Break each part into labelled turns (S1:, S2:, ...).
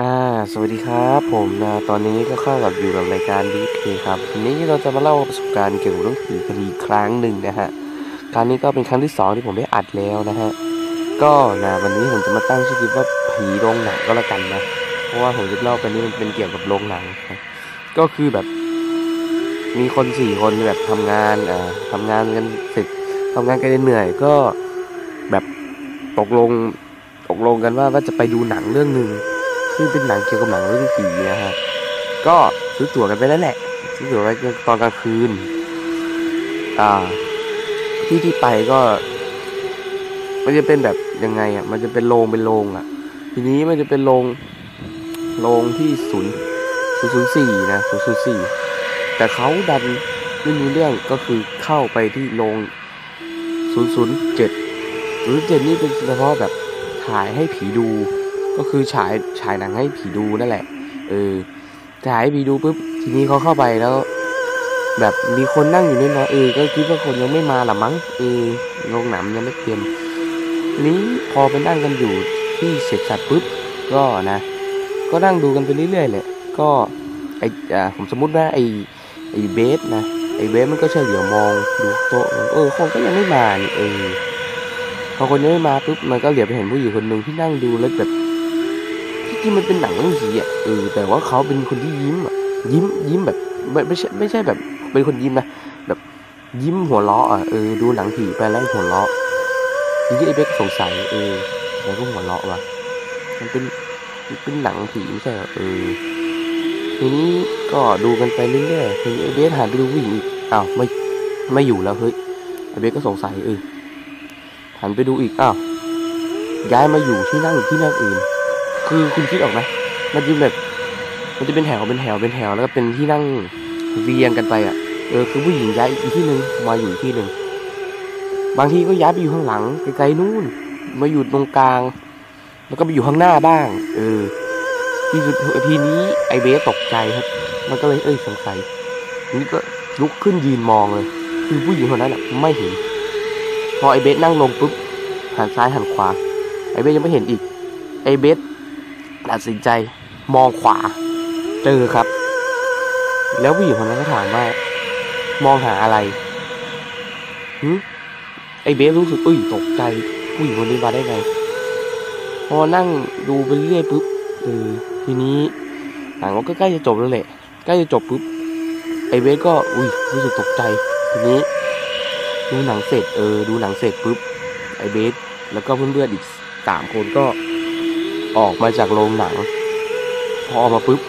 S1: อ่าสวัสดีครับผมนะตอนนี้ก็เข้ากับอยู่กับรายการดีเคครับวันนี้เราจะมาเล่าประสบการณ์เกี่ยวกับเรื่องผีกันอีกครั้งหนึ่งนะฮะครั้งนี้ก็เป็นครั้งที่สองที่ผมได้อัดแล้วนะฮะก็นะวันนี้ผมจะมาตั้งชื่อคลิปว่าผีโรงหนังก็แล้วกันนะเพราะว่าผมจะเล่าไปนี้มันเป็นเกี่ยวกับโรงหนังนะก็คือแบบ มีคนสี่คนแบบทำงานอ่าทำงานกันเสร็จทำงานกันเหนื่อยก็แบบตกลงตกลงกันว่าว่าจะไปดูหนังเรื่องหนึ่ง ซึ่งเป็นหนังเกี่ยวกับหนังเรื่องผีนะฮะก็ซื้อตั๋วกันไปแล้วแหละซื้อตั๋วไว้ตอนกลางคืน อ่า ที่ที่ไปก็ มันจะเป็นแบบยังไงอะ มันจะเป็นโรงเป็นโรงอะ ทีนี้มันจะเป็นโรงโรงที่ศูนย์ศูนย์ศูนย์สี่นะศูนย์ศูนย์สี่แต่เขาดันไม่รู้เรื่องก็คือเข้าไปที่โรงศูนย์ศูนย์เจ็ดศูนย์เจ็ดนี่เป็นเฉพาะแบบถ่ายให้ผีดู ก็คือฉายฉายหนังให้ผีดูนั่นแหละ เออฉายให้ผีดูปุ๊บทีนี้เขาเข้าไปแล้ว แบบมีคนนั่งอยู่น้อยๆเออก็คิดว่าคนยังไม่มาหรอมั้งเออโรงหนังยังไม่เตรียมนี้พอไปนั่งกันอยู่ที่เสร็จสัตว์ปุ๊บก็นะ ก็นั่งดูกันไปเรื่อยๆแหละก็ไออ่าผมสมมุติว่าไอไอเบสนะไอเบสมันก็เฉลียวมองดูโต๊ะเออคนก็ยังไม่มานี่เออพอคนยังไม่มาปุ๊บมันก็เหลียวไปเห็นผู้หญิงคนหนึ่งที่นั่งดูแล้วแบบ ริงมันเป็นหนังเรื่องผีอะเออแต่ว่าเขาเป็นคนที่ยิ้มอะยิ้มยิ้มแบบไม่ไม่ใช่ไม่ใช่แบบ เป็นคนยิ้มนะแบบยิ้มหัวเราะอะเออดูหนังผีไปแล้วหัวเราะทีนี้ไอ้เบ๊กสงสัยเออแล้วก็หัวเราะว่ะมันเป็นมันเป็นหนังผีไม่ใช่เหรอเออทีนี้ก็ดูกันไปเรื่อยๆทีนี้ไอ้เบ๊กหันไปดูผู้หญิงอีกอ้าวไม่ไม่อยู่แล้วเฮ้ยไอ้เบ๊กก็สงสัยเออหันไปดูอีกอ้าวย้ายมาอยู่ที่นั่งที่นั่งอื่น คือคุณคิดออกไหมมันจะแบบ มันจะเป็นแถวเป็นแถวเป็นแถวแล้วก็เป็นที่นั่งเรียงกันไปอะ เออคือผู้หญิงย้ายอีกที่หนึ่งมาอยู่ที่หนึ่งบางทีก็ย้ายไปอยู่ข้างหลังไกลๆนู่น มาอยู่ตรงกลาง แล้วก็ไปอยู่ข้างหน้าบ้าง เออ ที่สุดทีนี้ไอเบสตกใจครับ มันก็เลยเอ้ยสงสัยนี้ก็ลุกขึ้นยืนมองเลย คือผู้หญิงคนนั้นอะไม่เห็น พอไอเบสนั่งลงปุ๊บหันซ้ายหันขวา ไอเบสยังไม่เห็นอีก ไอเบส ตัดสินใจมองขวา เจอครับ แล้วผู้หญิงคนนั้นก็ถามว่า มองหาอะไรหึไอเบสรู้สึกอุ้ยตกใจผู้หญิงคนนี้มาได้ไง พอนั่งดูไปเรื่อยปุ๊บเออทีนี้หนังก็ใกล้จะจบแล้วแหละใกล้จะจบปุ๊บไอเบสก็อุ้ยรู้สึกตกใจ ทีนี้ ดูหนังเสร็จเออดูหนังเสร็จปุ๊บไอเบสแล้วก็เพื่อนๆอีกสามคนก็ ออกมาจากโรงหนัง พอออกมาปุ๊บ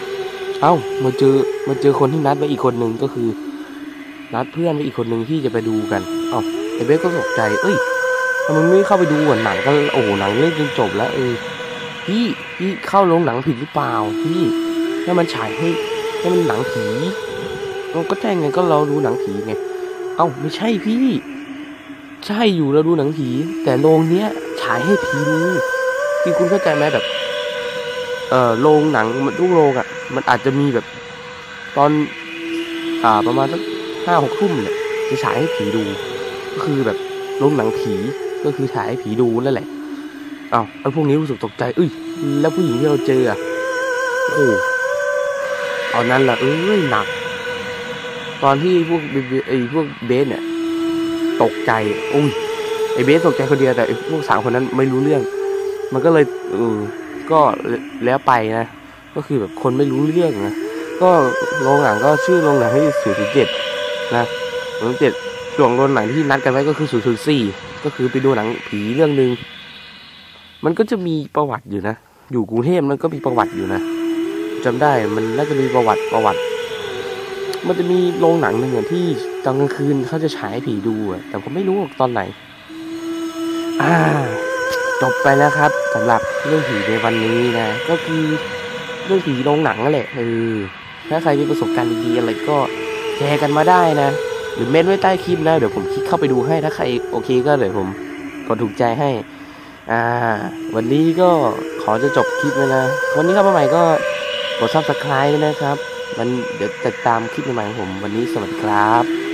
S1: เอ้ามาเจอมาเจอคนที่นัดไว้อีกคนหนึ่งก็คือ นัดเพื่อนไว้อีกคนหนึ่งที่จะไปดูกัน เอ้าไอเบสก็ตกใจ เอ้ยทำไมไม่เข้าไปดูอะหนังก็โอ้โหหนังเล่นจนจบแล้วเออพี่พี่เข้าโรงหนังผิดหรือเปล่าพี่ให้มันฉายให้ให้มันหนังผีเราก็แจ้งไงก็เราดูหนังผีไง เอ้าไม่ใช่พี่ ใช่อยู่เราดูหนังผี แต่โรงเนี้ยฉายให้ผีดู คือคุณเข้าใจไหมแบบ เอ่อโรงหนังมันทุกโรงอะ มันอาจจะมีแบบ ตอน อ่า ประมาณสักห้าหกทุ่มเนี่ยจะฉายให้ผีดู ก็คือแบบโรงหนังผีก็คือฉายให้ผีดูนั่นแหละอ้าวไอ้พวกนี้รู้สึกตกใจเอ้ย แล้วผู้หญิงที่เราเจออะโอ้โหตอนนั้นล่ะเอ้ยหนัก ตอนที่พวกไอ้พวกเบสเนี่ย ตกใจอุ้ยไอ้เบสตกใจคนเดียวแต่ไอ้พวกสามคนนั้นไม่รู้เรื่อง มันก็เลยเออก็แล้วไปนะ ก็คือแบบคนไม่รู้เรื่องนะ ก็โรงหนังก็ชื่อโรงหนังที่ศูนย์เจ็ดนะศูนย์เจ็ดช่วงโรงหนังที่นัดกันไว้ก็คือศูนย์สี่ก็คือไปดูหนังผีเรื่องหนึ่งมันก็จะมีประวัติอยู่นะ อยู่กรุงเทพมันก็มีประวัติอยู่นะจำได้มันน่าจะมีประวัติประวัติ มันจะมีโรงหนังหนึ่งที่ตอนกลางคืนเขาจะฉายผีดูอะแต่ผมไม่รู้ตอนไหน อ่า จบไปแล้วครับสำหรับเรื่องผีในวันนี้นะ ก็คือเรื่องผีโรงหนังนั่นแหละเออถ้าใครมีประสบการณ์ดีๆอะไรก็แชร์กันมาได้นะ หรือเม้นไว้ใต้คลิปนะ เดี๋ยวผมคลิกเข้าไปดูให้ถ้าใครโอเคก็เดี๋ยวผมกดถูกใจให้ อ่า วันนี้ก็ขอจะจบคลิปแล้วนะ วันนี้เข้ามาใหม่ก็กดซับสไครต์ด้วยนะครับ มันเดี๋ยวติดตามคลิปใหม่ๆของผมวันนี้สวัสดีครับ